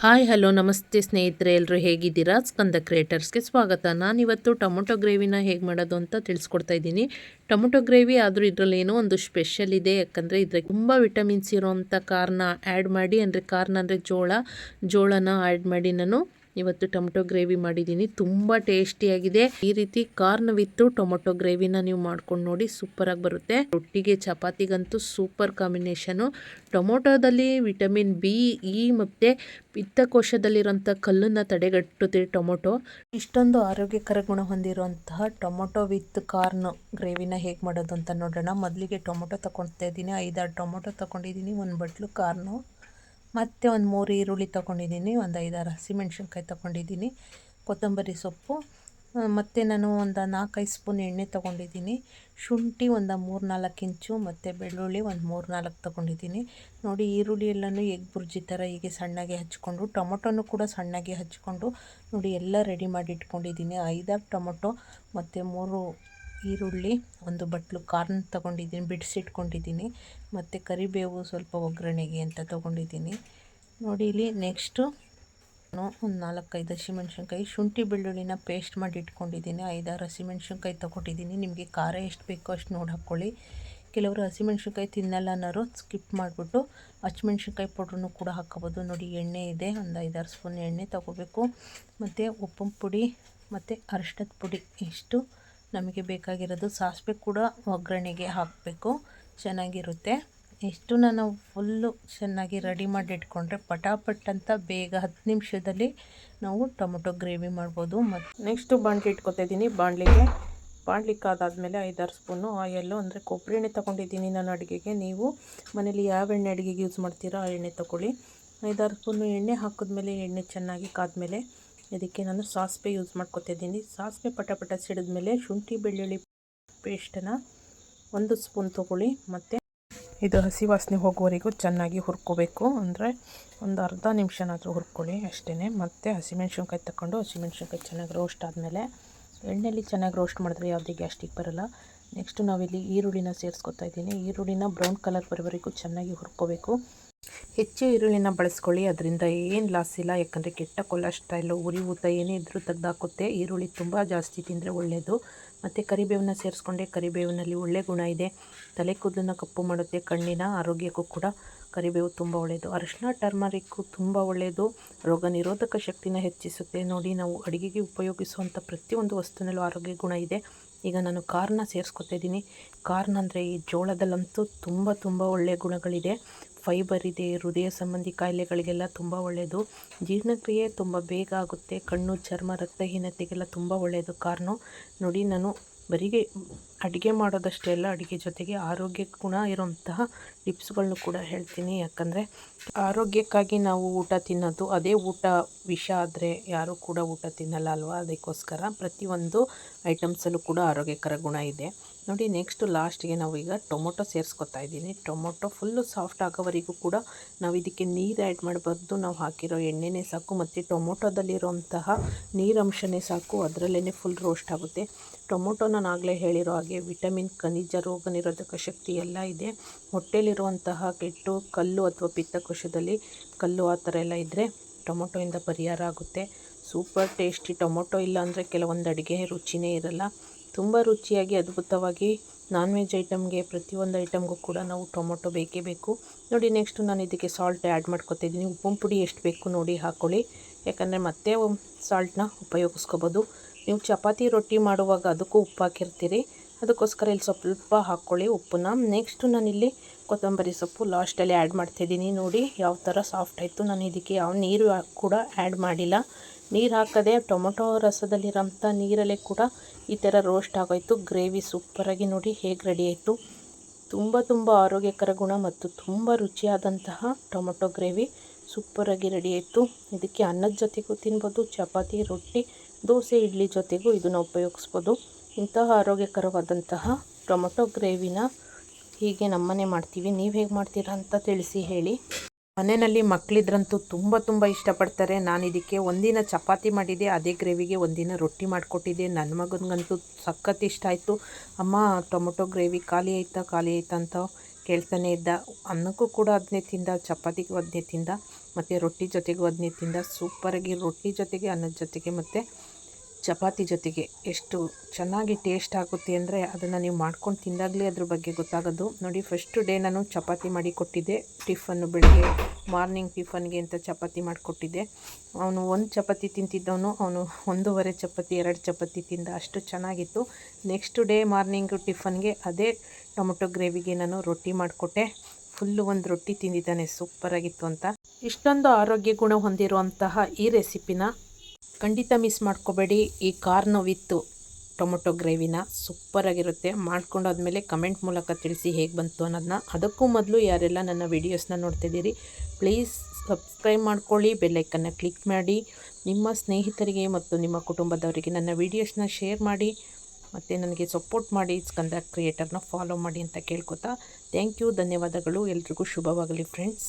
Hi, hello, ನಮಸ್ತೆ ಸ್ನೇಹಿತರೆ ಎಲ್ಲರೂ ಹೇಗಿದ್ದೀರಾ? ಸ್ಕಂದ ಕ್ರಿಯೇಟರ್ಸ್ಗೆ ಸ್ವಾಗತ. ನಾನಿವತ್ತು ಟೊಮೊಟೊ ಗ್ರೇವಿನ ಹೇಗೆ ಮಾಡೋದು ಅಂತ ತಿಳಿಸ್ಕೊಡ್ತಾ ಇದ್ದೀನಿ. ಟೊಮೊಟೊ ಗ್ರೇವಿ ಆದರೂ ಇದರಲ್ಲಿ ಏನೋ ಒಂದು ಸ್ಪೆಷಲ್ ಇದೆ, ಯಾಕಂದರೆ ಇದರಲ್ಲಿ ತುಂಬ ವಿಟಮಿನ್ಸ್ ಇರೋವಂಥ ಕಾರ್ನ ಆ್ಯಡ್ ಮಾಡಿ, ಅಂದರೆ ಕಾರ್ನ ಅಂದರೆ ಜೋಳ, ಜೋಳನ ಆ್ಯಡ್ ಮಾಡಿ ನಾನು ಇವತ್ತು ಟೊಮೊಟೊ ಗ್ರೇವಿ ಮಾಡಿದ್ದೀನಿ. ತುಂಬ ಟೇಸ್ಟಿಯಾಗಿದೆ. ಈ ರೀತಿ ಕಾರ್ನ್ ವಿತ್ತು ಟೊಮೊಟೊ ಗ್ರೇವಿನ ನೀವು ಮಾಡ್ಕೊಂಡು ನೋಡಿ ಸೂಪರಾಗಿ ಬರುತ್ತೆ. ರೊಟ್ಟಿಗೆ, ಚಪಾತಿಗಂತೂ ಸೂಪರ್ ಕಾಂಬಿನೇಷನು. ಟೊಮೊಟೊದಲ್ಲಿ ವಿಟಮಿನ್ ಬಿ, ಇ ಮತ್ತು ಪಿತ್ತಕೋಶದಲ್ಲಿರುವಂಥ ಕಲ್ಲನ್ನು ತಡೆಗಟ್ಟುತ್ತೆ ಟೊಮೊಟೊ. ಇಷ್ಟೊಂದು ಆರೋಗ್ಯಕರ ಗುಣ ಹೊಂದಿರುವಂತಹ ಟೊಮೊಟೊ ವಿತ್ ಕಾರ್ನ್ ಗ್ರೇವಿನ ಹೇಗೆ ಮಾಡೋದು ಅಂತ ನೋಡೋಣ. ಮೊದಲಿಗೆ ಟೊಮೊಟೊ ತಗೊಳ್ತಾ ಇದ್ದೀನಿ. ಐದಾರು ಟೊಮೊಟೊ ತಗೊಂಡಿದ್ದೀನಿ ಒಂದು ಬಟ್ಲು ಕಾರ್ನು. ಮತ್ತು ಒಂದು ಮೂರು ಈರುಳ್ಳಿ ತೊಗೊಂಡಿದ್ದೀನಿ, ಒಂದು ಐದಾರು ಹಸಿಮೆಣ್ಸಿನ್ಕಾಯಿ ತೊಗೊಂಡಿದ್ದೀನಿ, ಕೊತ್ತಂಬರಿ ಸೊಪ್ಪು. ಮತ್ತು ನಾನು ಒಂದು ನಾಲ್ಕೈದು ಸ್ಪೂನ್ ಎಣ್ಣೆ ತೊಗೊಂಡಿದ್ದೀನಿ, ಶುಂಠಿ ಒಂದು ಮೂರು ನಾಲ್ಕು ಇಂಚು, ಮತ್ತು ಬೆಳ್ಳುಳ್ಳಿ ಒಂದು ಮೂರು ನಾಲ್ಕು ತೊಗೊಂಡಿದ್ದೀನಿ. ನೋಡಿ, ಈರುಳ್ಳಿ ಎಲ್ಲನೂ ಎಗ್ ಬುರ್ಜಿ ಥರ ಹೀಗೆ ಸಣ್ಣಗೆ ಹಚ್ಕೊಂಡು, ಟೊಮೊಟೊನು ಕೂಡ ಸಣ್ಣಗೆ ಹಚ್ಕೊಂಡು, ನೋಡಿ, ಎಲ್ಲ ರೆಡಿ ಮಾಡಿ ಇಟ್ಕೊಂಡಿದ್ದೀನಿ. ಐದಾರು ಟೊಮೊಟೊ, ಮತ್ತು ಮೂರು ಈರುಳ್ಳಿ, ಒಂದು ಬಟ್ಲು ಕಾರ್ನ್ ತೊಗೊಂಡಿದ್ದೀನಿ ಬಿಡಿಸಿಟ್ಕೊಂಡಿದ್ದೀನಿ ಮತ್ತು ಕರಿಬೇವು ಸ್ವಲ್ಪ ಒಗ್ಗರಣೆಗೆ ಅಂತ ತೊಗೊಂಡಿದ್ದೀನಿ. ನೋಡಿ ಇಲ್ಲಿ ನೆಕ್ಸ್ಟು ಒಂದು ನಾಲ್ಕೈದು ಹಸಿಮೆಣ್ಸಿನ್ಕಾಯಿ, ಶುಂಠಿ ಬೆಳ್ಳುಳ್ಳಿನ ಪೇಸ್ಟ್ ಮಾಡಿ ಇಟ್ಕೊಂಡಿದ್ದೀನಿ. ಐದಾರು ಹಸಿಮೆಣ್ಸಿನ್ಕಾಯಿ ತೊಗೊಂಡಿದ್ದೀನಿ. ನಿಮಗೆ ಖಾರ ಎಷ್ಟು ಬೇಕೋ ಅಷ್ಟು ನೋಡಿ ಹಾಕ್ಕೊಳ್ಳಿ. ಕೆಲವರು ಹಸಿಮೆಣ್ಸಿನ್ಕಾಯಿ ತಿನ್ನಲ್ಲ ಅನ್ನೋರು ಸ್ಕಿಪ್ ಮಾಡಿಬಿಟ್ಟು ಹಸಿಮೆಣ್ಸಿನ್ಕಾಯಿ ಪೌಡ್ರನ್ನು ಕೂಡ ಹಾಕೋಬೋದು ನೋಡಿ ಎಣ್ಣೆ ಇದೆ, ಒಂದು ಐದಾರು ಸ್ಪೂನ್ ಎಣ್ಣೆ ತೊಗೋಬೇಕು. ಮತ್ತು ಉಪ್ಪಿನ ಪುಡಿ, ಮತ್ತು ಅರಿಶಿಣದ ಪುಡಿ, ಇಷ್ಟು. ನಮಗೆ ಬೇಕಾಗಿರೋದು ಸಾಸಿವೆ ಕೂಡ ಒಗ್ಗರಣೆಗೆ ಹಾಕಬೇಕು. ಚೆನ್ನಾಗಿರುತ್ತೆ. ಇಷ್ಟು ನಾನು ಫುಲ್ಲು ಚೆನ್ನಾಗಿ ರೆಡಿ ಮಾಡಿ ಇಟ್ಕೊಂಡ್ರೆ ಪಟಾಪಟ್ ಅಂತ ಬೇಗ ಹತ್ತು ನಿಮಿಷದಲ್ಲಿ ನಾವು ಟೊಮೊಟೊ ಗ್ರೇವಿ ಮಾಡ್ಬೋದು. ಮತ್ತು ನೆಕ್ಸ್ಟು ಬಾಣಲಿ ಇಟ್ಕೊತಿದ್ದೀನಿ ಬಾಂಡ್ಲಿಗೆ ಬಾಣಲಿಗೆ ಬಾಣಲಿ ಕಾದಾದಮೇಲೆ ಐದಾರು ಸ್ಪೂನು ಆಯಲ್ಲು, ಅಂದರೆ ಕೊಬ್ಬರಿ ಎಣ್ಣೆ ತೊಗೊಂಡಿದ್ದೀನಿ ನಾನು ಅಡುಗೆಗೆ. ನೀವು ಮನೇಲಿ ಯಾವ ಎಣ್ಣೆ ಅಡುಗೆಗೆ ಯೂಸ್ ಮಾಡ್ತೀರೋ ಆ ಎಣ್ಣೆ ತೊಗೊಳ್ಳಿ. ಐದಾರು ಸ್ಪೂನು ಎಣ್ಣೆ ಹಾಕಿದ್ಮೇಲೆ ಎಣ್ಣೆ ಚೆನ್ನಾಗಿ ಕಾದ್ಮೇಲೆ ಇದಕ್ಕೆ ನಾನು ಸಾಸಿವೆ ಯೂಸ್ ಮಾಡ್ಕೊತಿದ್ದೀನಿ. ಸಾಸಿವೆ ಪಟ ಪಟ ಸಿಡಿದ್ಮೇಲೆ ಶುಂಠಿ, ಬೆಳ್ಳುಳ್ಳಿ ಪೇಸ್ಟನ್ನು ಒಂದು ಸ್ಪೂನ್ ತೊಗೊಳ್ಳಿ. ಮತ್ತು ಇದು ಹಸಿ ವಾಸನೆ ಹೋಗುವವರೆಗೂ ಚೆನ್ನಾಗಿ ಹುರ್ಕೋಬೇಕು. ಅಂದರೆ ಒಂದು ಅರ್ಧ ನಿಮಿಷನಾದರೂ ಹುರ್ಕೊಳ್ಳಿ ಅಷ್ಟೇ ಮತ್ತು ಹಸಿಮೆಣ್ಸಿನ್ಕಾಯಿ ತಗೊಂಡು ಹಸಿಮೆಣ್ಸಿನ್ಕಾಯಿ ಚೆನ್ನಾಗಿ ರೋಸ್ಟ್ ಆದಮೇಲೆ ಎಣ್ಣೆಯಲ್ಲಿ ಚೆನ್ನಾಗಿ ರೋಸ್ಟ್ ಮಾಡಿದ್ರೆ ಯಾವುದೇ ಗ್ಯಾಸ್ಟಿಕ್ ಬರೋಲ್ಲ. ನೆಕ್ಸ್ಟು ನಾವಿಲ್ಲಿ ಈರುಳ್ಳಿನ ಸೇರಿಸ್ಕೊತಾ ಇದ್ದೀನಿ. ಈರುಳ್ಳಿನ ಬ್ರೌನ್ ಕಲರ್ ಬರೋವರೆಗೂ ಚೆನ್ನಾಗಿ ಹುರ್ಕೋಬೇಕು. ಹೆಚ್ಚು ಈರುಳ್ಳಿನ ಬಳಸ್ಕೊಳ್ಳಿ. ಅದರಿಂದ ಏನು ಲಾಸ್ ಇಲ್ಲ. ಯಾಕಂದರೆ ಕೆಟ್ಟ ಕೊಲೆಸ್ಟ್ರಾಯ್ಲು ಉರಿ ಊತ ಏನೇ ಇದ್ದರೂ ತೆಗ್ದಾಕುತ್ತೆ. ಈರುಳ್ಳಿ ತುಂಬ ಜಾಸ್ತಿ ತಿಂದರೆ ಒಳ್ಳೆಯದು ಮತ್ತು ಕರಿಬೇವನ್ನ ಸೇರಿಸ್ಕೊಂಡೆ. ಕರಿಬೇವಿನಲ್ಲಿ ಒಳ್ಳೆ ಗುಣ ಇದೆ. ತಲೆ ಕೂದಲನ್ನ ಕಪ್ಪು ಮಾಡುತ್ತೆ. ಕಣ್ಣಿನ ಆರೋಗ್ಯಕ್ಕೂ ಕೂಡ ಕರಿಬೇವು ತುಂಬ ಒಳ್ಳೆಯದು ಅರಿಶಿನ ಟರ್ಮರಿಕ್ಕು ತುಂಬ ಒಳ್ಳೆಯದು ರೋಗ ನಿರೋಧಕ ಶಕ್ತಿನ ಹೆಚ್ಚಿಸುತ್ತೆ. ನೋಡಿ, ನಾವು ಅಡುಗೆಗೆ ಉಪಯೋಗಿಸುವಂಥ ಪ್ರತಿಯೊಂದು ವಸ್ತುನಲ್ಲೂ ಆರೋಗ್ಯ ಗುಣ ಇದೆ. ಈಗ ನಾನು ಕಾರ್ನ ಸೇರಿಸ್ಕೊತಾ ಇದ್ದೀನಿ. ಕಾರ್ನ ಅಂದರೆ ಈ ಜೋಳದಲ್ಲಂತೂ ತುಂಬ ತುಂಬ ಒಳ್ಳೆಯ ಗುಣಗಳಿದೆ. ಫೈಬರ್ ಇದೆ, ಹೃದಯ ಸಂಬಂಧಿ ಕಾಯಿಲೆಗಳಿಗೆಲ್ಲ ತುಂಬ ಒಳ್ಳೆಯದು ಜೀರ್ಣಕ್ರಿಯೆ ತುಂಬ ಬೇಗ ಆಗುತ್ತೆ. ಕಣ್ಣು ಚರ್ಮ ರಕ್ತಹೀನತೆಗೆಲ್ಲ ತುಂಬ ಒಳ್ಳೆಯದು ಕಾರ್ನು ನೋಡಿ, ನಾನು ಬರೀಗೆ ಅಡುಗೆ ಮಾಡೋದಷ್ಟೇ ಅಲ್ಲ, ಅಡುಗೆ ಜೊತೆಗೆ ಆರೋಗ್ಯ ಗುಣ ಇರುವಂತಹ ಟಿಪ್ಸ್ಗಳನ್ನು ಕೂಡ ಹೇಳ್ತೀನಿ. ಯಾಕಂದರೆ ಆರೋಗ್ಯಕ್ಕಾಗಿ ನಾವು ಊಟ ತಿನ್ನೋದು, ಅದೇ ಊಟ ವಿಷ ಆದರೆ ಯಾರೂ ಕೂಡ ಊಟ ತಿನ್ನಲ್ಲ ಅಲ್ವಾ? ಅದಕ್ಕೋಸ್ಕರ ಪ್ರತಿಯೊಂದು ಐಟಮ್ಸಲ್ಲೂ ಕೂಡ ಆರೋಗ್ಯಕರ ಗುಣ ಇದೆ. ನೋಡಿ, ನೆಕ್ಸ್ಟು ಲಾಸ್ಟಿಗೆ ಈಗ ಟೊಮೊಟೊ ಸೇರಿಸ್ಕೊತಾ ಇದ್ದೀನಿ. ಟೊಮೊಟೊ ಫುಲ್ಲು ಸಾಫ್ಟ್ ಆಗೋವರೆಗೂ ಕೂಡ ನಾವು ಇದಕ್ಕೆ ನೀರು ಆ್ಯಡ್ ಮಾಡಬಾರ್ದು. ನಾವು ಹಾಕಿರೋ ಎಣ್ಣೆನೇ ಸಾಕು, ಮತ್ತು ಟೊಮೊಟೊದಲ್ಲಿರುವಂತಹ ನೀರಂಶನೇ ಸಾಕು ಅದರಲ್ಲೇ ಫುಲ್ ರೋಸ್ಟ್ ಆಗುತ್ತೆ. ಟೊಮೊಟೊ ನಾನು ಆಗಲೇ ಹೇಳಿರೋ ಹಾಗೆ ವಿಟಮಿನ್, ಖನಿಜ ರೋಗ ನಿರೋಧಕ ಶಕ್ತಿ ಎಲ್ಲ ಇದೆ. ಹೊಟ್ಟೆಯಲ್ಲಿರುವಂತಹ ಕೆಟ್ಟು, ಕಲ್ಲು ಅಥವಾ ಪಿತ್ತಕೋಶದಲ್ಲಿ ಕಲ್ಲು ಆ ಥರ ಎಲ್ಲ ಇದ್ದರೆ ಟೊಮೊಟೊಯಿಂದ ಪರಿಹಾರ ಆಗುತ್ತೆ. ಸೂಪರ್ ಟೇಸ್ಟಿ ಟೊಮೊಟೊ ಇಲ್ಲ ಅಂದರೆ ಕೆಲವೊಂದು ಅಡುಗೆ ರುಚಿನೇ ಇರಲ್ಲ. ತುಂಬ ರುಚಿಯಾಗಿ, ಅದ್ಭುತವಾಗಿ ನಾನ್ ವೆಜ್ ಐಟಮ್ಗೆ ಪ್ರತಿಯೊಂದು ಐಟಮ್ಗೂ ಕೂಡ ನಾವು ಟೊಮೊಟೊ ಬೇಕೇ ಬೇಕು. ನೋಡಿ, ನೆಕ್ಸ್ಟು ನಾನು ಇದಕ್ಕೆ ಸಾಲ್ಟ್ ಆ್ಯಡ್ ಮಾಡ್ಕೊತಿದ್ದೀನಿ ಉಪ್ಪು ಪುಡಿ ಎಷ್ಟು ಬೇಕು ನೋಡಿ ಹಾಕ್ಕೊಳ್ಳಿ ಯಾಕಂದರೆ ಮತ್ತೆ ಸಾಲ್ಟ್ನ ಉಪಯೋಗಿಸ್ಕೋಬೋದು. ನೀವು ಚಪಾತಿ ರೊಟ್ಟಿ ಮಾಡುವಾಗ ಅದಕ್ಕೂ ಉಪ್ಪು ಹಾಕಿರ್ತೀರಿ. ಅದಕ್ಕೋಸ್ಕರ ಇಲ್ಲಿ ಸ್ವಲ್ಪ ಹಾಕ್ಕೊಳ್ಳಿ ಉಪ್ಪನ್ನ. ನೆಕ್ಸ್ಟು ನಾನಿಲ್ಲಿ ಕೊತ್ತಂಬರಿ ಸೊಪ್ಪು ಲಾಸ್ಟಲ್ಲಿ ಆ್ಯಡ್ ಮಾಡ್ತಿದ್ದೀನಿ. ನೋಡಿ ಯಾವ ಥರ ಸಾಫ್ಟ್ ಆಯಿತು. ನಾನು ಇದಕ್ಕೆ ಯಾವ ನೀರು ಕೂಡ ಆ್ಯಡ್ ಮಾಡಿಲ್ಲ. ನೀರು ಹಾಕದೆ ಟೊಮೊಟೊ ರಸದಲ್ಲಿರೋಂಥ ನೀರಲ್ಲೇ ಕೂಡ ಈ ಥರ ರೋಸ್ಟ್ ಆಗೋಯ್ತು. ಗ್ರೇವಿ ಸೂಪರಾಗಿ ನೋಡಿ ಹೇಗೆ ರೆಡಿ ಆಯಿತು. ತುಂಬ ತುಂಬ ಆರೋಗ್ಯಕರ ಗುಣ ಮತ್ತು ತುಂಬ ರುಚಿಯಾದಂತಹ ಟೊಮೊಟೊ ಗ್ರೇವಿ ಸೂಪರಾಗಿ ರೆಡಿ ಆಯಿತು. ಇದಕ್ಕೆ ಅನ್ನದ ಜೊತೆಗೂ ತಿನ್ಬೋದು, ಚಪಾತಿ, ರೊಟ್ಟಿ, ದೋಸೆ, ಇಡ್ಲಿ ಜೊತೆಗೂ ಇದನ್ನು ಉಪಯೋಗಿಸ್ಬೋದು. ಇಂತಹ ಆರೋಗ್ಯಕರವಾದಂತಹ ಟೊಮೊಟೊ ಗ್ರೇವಿನ ಹೀಗೆ ನಮ್ಮನೆ ಮಾಡ್ತೀವಿ. ನೀವು ಹೇಗೆ ಮಾಡ್ತೀರಾ ಅಂತ ತಿಳಿಸಿ ಹೇಳಿ. ಮನೆಯಲ್ಲಿ ಮಕ್ಕಳಿದ್ರಂತೂ ತುಂಬ ತುಂಬ ಇಷ್ಟಪಡ್ತಾರೆ. ನಾನು ಇದಕ್ಕೆ ಒಂದಿನ ಚಪಾತಿ ಮಾಡಿದೆ, ಅದೇ ಗ್ರೇವಿಗೆ ಒಂದಿನ ರೊಟ್ಟಿ ಮಾಡಿಕೊಟ್ಟಿದ್ದೆ ನನ್ನ ಮಗನಿಗಂತೂ ಸಖತ್ ಇಷ್ಟ ಆಯಿತು. ಅಮ್ಮ, ಟೊಮೊಟೊ ಗ್ರೇವಿ ಖಾಲಿ ಆಯ್ತಾ ಖಾಲಿ ಆಯ್ತಾ ಅಂತ ಕೇಳ್ತಾನೆ ಇದ್ದ. ಅನ್ನಕ್ಕೂ ಕೂಡ ಅದನ್ನೇ ತಿಂದ, ಚಪಾತಿಗೂ ಅದನ್ನೇ ತಿಂದ, ಮತ್ತು ರೊಟ್ಟಿ ಜೊತೆಗೂ ಅದನ್ನೇ ತಿಂದ. ಸೂಪರಾಗಿ ರೊಟ್ಟಿ ಜೊತೆಗೆ, ಅನ್ನದ ಜೊತೆಗೆ ಮತ್ತು ಚಪಾತಿ ಜೊತೆಗೆ ಎಷ್ಟು ಚೆನ್ನಾಗಿ ಟೇಸ್ಟ್ ಆಗುತ್ತೆ ಅಂದರೆ ಅದನ್ನು ನೀವು ಮಾಡ್ಕೊಂಡು ತಿಂದಾಗಲೇ ಅದ್ರ ಬಗ್ಗೆ ಗೊತ್ತಾಗೋದು. ನೋಡಿ ಫಸ್ಟು ಡೇ ನಾನು ಚಪಾತಿ ಮಾಡಿ ಕೊಟ್ಟಿದ್ದೆ. ಟಿಫನ್ನು ಬೆಳಗ್ಗೆ ಮಾರ್ನಿಂಗ್ ಟಿಫನ್ಗೆ ಅಂತ ಚಪಾತಿ ಮಾಡಿಕೊಟ್ಟಿದ್ದೆ ಅವನು ಒಂದು ಚಪಾತಿ ತಿಂತಿದ್ದವನು, ಅವನು ಒಂದೂವರೆ ಚಪಾತಿ, ಎರಡು ಚಪಾತಿ ತಿಂದ ಅಷ್ಟು ಚೆನ್ನಾಗಿತ್ತು. ನೆಕ್ಸ್ಟ್ ಡೇ ಮಾರ್ನಿಂಗು ಟಿಫನ್ಗೆ ಅದೇ ಟೊಮೊಟೊ ಗ್ರೇವಿಗೆ ನಾನು ರೊಟ್ಟಿ ಮಾಡಿಕೊಟ್ಟೆ ಫುಲ್ಲು ಒಂದು ರೊಟ್ಟಿ ತಿಂದಿದ್ದಾನೆ. ಸೂಪರಾಗಿತ್ತು ಅಂತ. ಇಷ್ಟೊಂದು ಆರೋಗ್ಯ ಗುಣ ಹೊಂದಿರುವಂತಹ ಈ ರೆಸಿಪಿನ ಖಂಡಿತ ಮಿಸ್ ಮಾಡ್ಕೋಬೇಡಿ. ಈ ಕಾರ್ನ್ ವಿತ್ತು ಟೊಮೊಟೊ ಗ್ರೇವಿನ ಸೂಪರಾಗಿರುತ್ತೆ ಮಾಡ್ಕೊಂಡಾದ್ಮೇಲೆ ಕಮೆಂಟ್ ಮೂಲಕ ತಿಳಿಸಿ ಹೇಗೆ ಬಂತು ಅನ್ನೋದನ್ನ ಅದಕ್ಕೂ ಮೊದಲು ಯಾರೆಲ್ಲ ನನ್ನ ವೀಡಿಯೋಸ್ನ ನೋಡ್ತಿದ್ದೀರಿ ಪ್ಲೀಸ್ ಸಬ್ಸ್ಕ್ರೈಬ್ ಮಾಡ್ಕೊಳ್ಳಿ. ಬೆಲ್ಲೈಕನ್ನು ಕ್ಲಿಕ್ ಮಾಡಿ. ನಿಮ್ಮ ಸ್ನೇಹಿತರಿಗೆ ಮತ್ತು ನಿಮ್ಮ ಕುಟುಂಬದವರಿಗೆ ನನ್ನ ವೀಡಿಯೋಸ್ನ ಶೇರ್ ಮಾಡಿ. ಮತ್ತು ನನಗೆ ಸಪೋರ್ಟ್ ಮಾಡಿ. ಸ್ಕಂದ ಕ್ರಿಯೇಟರ್ನ ಫಾಲೋ ಮಾಡಿ ಅಂತ ಕೇಳ್ಕೊತಾ. ಥ್ಯಾಂಕ್ ಯು ಧನ್ಯವಾದಗಳು. ಎಲ್ರಿಗೂ ಶುಭವಾಗಲಿ ಫ್ರೆಂಡ್ಸ್